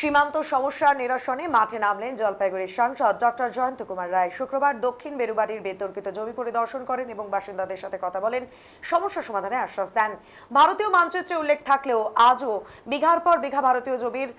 সীমান্ত সমস্যার নিরসনে মাঠে নামলেন জলপাইগুড়ির সাংসদ ডক্টর জয়ন্ত কুমার রায়। শুক্রবার দক্ষিণ বেরুবাড়ির বিতর্কিত জমি পরিদর্শন করেন এবং বাসিন্দাদের সাথে কথা বলেন। সমস্যা সমাধানে আশ্বাস দেন। ভারতীয় মানচিত্রে উল্লেখ থাকলেও আজও বিঘার পর বিঘা ভারতীয় জমির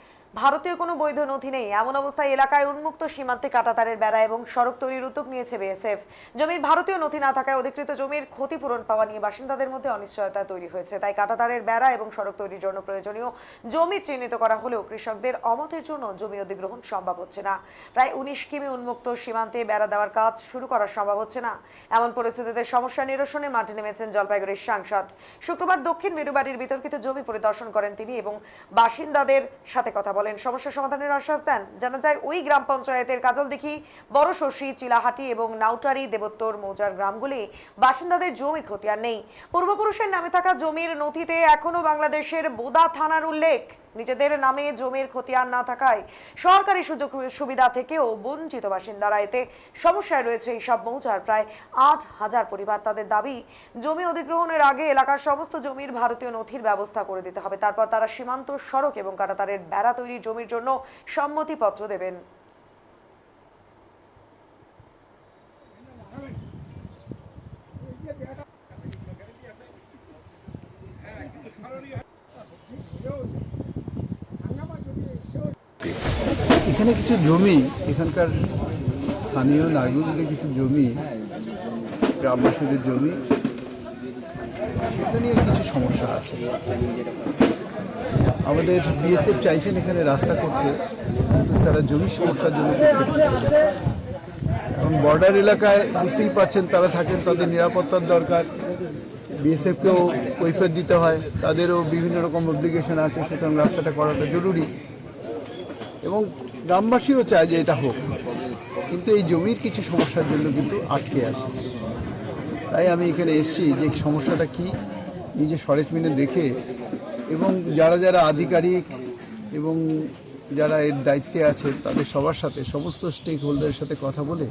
ভারতীয় কোনো বৈধ নথি নেই। এমন অবস্থায় এলাকায় উন্মুক্ত সীমান্তে কাটাতারের বেড়া এবং সড়ক তৈরির উদ্যোগ নিয়েছে বিএসএফ। জমির ভারতীয় নথি না থাকায় অধিকৃত জমির ক্ষতিপূরণ পাওয়া নিয়ে বাসিন্দাদের মধ্যে অনিশ্চয়তা তৈরি হয়েছে। তাই কাটাতারের বেড়া এবং সড়ক তৈরির জন্য প্রয়োজনীয় জমি চিহ্নিত করা হলেও কৃষকদের অমতের জন্য জমি অধিগ্রহণ সম্ভব হচ্ছে না। প্রায় উনিশ কিমি উন্মুক্ত সীমান্তে বেড়া দেওয়ার কাজ শুরু করা সম্ভব হচ্ছে না। এমন পরিস্থিতিতে সমস্যা নিরসনে মাঠে নেমেছেন জলপাইগুড়ির সাংসদ। শুক্রবার দক্ষিণ মেরুবাড়ির বিতর্কিত জমি পরিদর্শন করেন তিনি এবং বাসিন্দাদের সাথে কথা বলেন। সমস্যা সমাধানের আশ্বাস দেন। জানা যায়, ওই গ্রাম পঞ্চায়েতের কাজলদিঘি বড় শশী চিলাহাটি এবং নাউটারি, দেবোত্তর, মৌজার গ্রামগুলি বাসিন্দাদের জমির খতিয়ান নেই। পূর্বপুরুষের নামে থাকা জমির নথিতে এখনও বাংলাদেশের বোদা থানার উল্লেখ। নিজেদের নামে জমির খতিয়ান না থাকায় সরকারি সুযোগ সুবিধা থেকেও বঞ্চিত বাসিন্দারা। এতে সমস্যায় রয়েছে এই সব মৌজার। প্রায় আট হাজার পরিবার তাদের দাবি, জমি অধিগ্রহণের আগে এলাকার সমস্ত জমির ভারতীয় নথির ব্যবস্থা করে দিতে হবে। তারপর তারা সীমান্ত সড়ক এবং কাটাতারের বেড়া তৈরির জমির জন্য সম্মতিপত্র দেবেন। এখানে কিছু জমি, এখানকার স্থানীয় নাগরিকদের কিছু জমি, গ্রামবাসীদের জমি, সেটা নিয়ে কিছু সমস্যা আছে। আমাদের বিএসএফ চাইছেন এখানে রাস্তা করতে তারা জমির সমস্যার জন্য এবং বর্ডার এলাকায় বুঝতেই পারছেন তারা থাকেন, তাদের নিরাপত্তার দরকার। বিএসএফকেও কৈফিয়ত দিতে হয়, তাদেরও বিভিন্ন রকম অব্লিগেশন আছে, সুতরাং রাস্তাটা করাটা জরুরি। এবং গ্রামবাসীও চায় যে এটা হোক, কিন্তু এই জমির কিছু সমস্যার জন্য কিন্তু আটকে আছে। তাই আমি এখানে এসেছি যে সমস্যাটা কি, নিজে সরেজমিনে দেখে এবং যারা যারা আধিকারিক এবং যারা এর দায়িত্বে আছে তাদের সবার সাথে সমস্ত স্টেক হোল্ডারের সাথে কথা বলে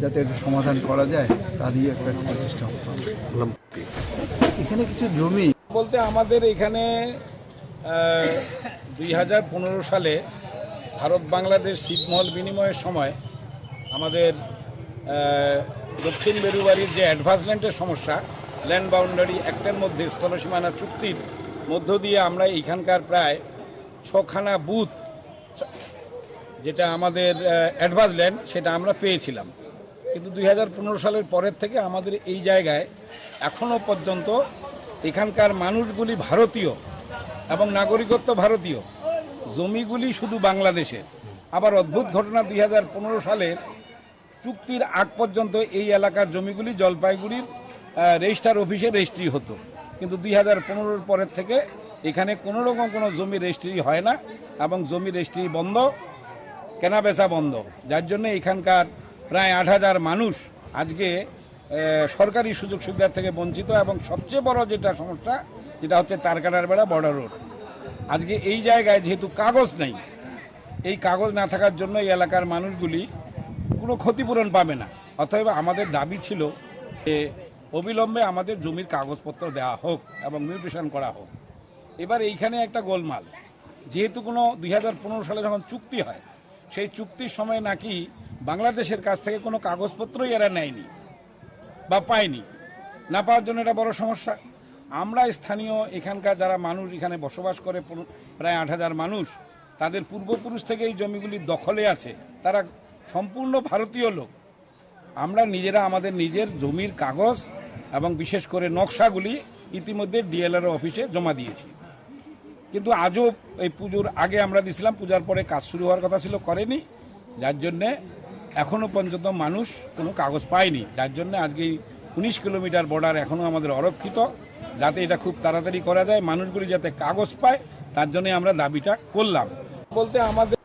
যাতে এটা সমাধান করা যায় তারই একটা প্রচেষ্টা এখানে কিছু জমি? বলতে আমাদের এখানে দুই হাজার পনেরো সালে ভারত বাংলাদেশ ছিটমহল বিনিময়ের সময় আমাদের দক্ষিণ বেরুবাড়ির যে অ্যাডভান্সমেন্টের সমস্যা ল্যান্ড বাউন্ডারি অ্যাক্টের মধ্যে স্থলসীমানা চুক্তির মধ্য দিয়ে আমরা এখানকার প্রায় ছখানা বুথ যেটা আমাদের অ্যাডভান্স ল্যান্ড সেটা আমরা পেয়েছিলাম। কিন্তু দুই হাজার পনেরো সালের পরের থেকে আমাদের এই জায়গায় এখনও পর্যন্ত এখানকার মানুষগুলি ভারতীয় এবং নাগরিকত্ব ভারতীয়। জমিগুলি শুধু বাংলাদেশে। আবার অদ্ভুত ঘটনা দুই সালের চুক্তির আগ পর্যন্ত এই এলাকার জমিগুলি জলপাইগুড়ির আহ, রেজিস্ট্রার অফিসে রেজিস্ট্রি হতো। কিন্তু দুই হাজার পনেরোর পরের থেকে এখানে কোনো রকম কোনো জমি রেজিস্ট্রি হয় না এবং জমি রেজিস্ট্রি বন্ধ কেনা বেচা বন্ধ। যার জন্য এখানকার প্রায় আট হাজার মানুষ আজকে সরকারি সুযোগ সুবিধার থেকে বঞ্চিত এবং সবচেয়ে বড় যেটা সমস্যা, যেটা হচ্ছে তারকাটার বেড়া, বর্ডার রোড। আজকে এই জায়গায় যেহেতু কাগজ নেই, এই কাগজ না থাকার জন্য এই এলাকার মানুষগুলি কোনো ক্ষতিপূরণ পাবে না। অতএব আমাদের দাবি ছিল যে অবিলম্বে আমাদের জমির কাগজপত্র দেওয়া হোক এবং মিউটেশন করা হোক। এবার এইখানে একটা গোলমাল। যেহেতু কোনো দুই হাজার পনেরো সালে যখন চুক্তি হয়, সেই চুক্তির সময় নাকি বাংলাদেশের কাছ থেকে কোনো কাগজপত্রই এরা নেয়নি বা পায়নি। না পাওয়ার জন্য এটা বড় সমস্যা। আমরা স্থানীয় এখানকার যারা মানুষ, এখানে বসবাস করে প্রায় আট হাজার মানুষ, তাদের পূর্বপুরুষ থেকে এই জমিগুলি দখলে আছে। তারা সম্পূর্ণ ভারতীয় লোক। আমরা নিজেরা আমাদের নিজের জমির কাগজ এবং বিশেষ করে নকশাগুলি ইতিমধ্যে ডিএলআর অফিসে জমা দিয়েছি। কিন্তু আজও এই পুজোর আগে আমরা দিছিলাম পূজার পরে কাজ শুরু হওয়ার কথা ছিল, করেনি। যার জন্যে এখনও পর্যন্ত মানুষ কোনো কাগজ পায়নি। যার জন্য আজকে উনিশ কিলোমিটার বর্ডার এখনও আমাদের অরক্ষিত, যাতে এটা খুব তাড়াতাড়ি করা যায়। মানুষগুলি যাতে কাগজ পায়, তার জন্য আমরা দাবিটা করলাম। বলতে আমাদের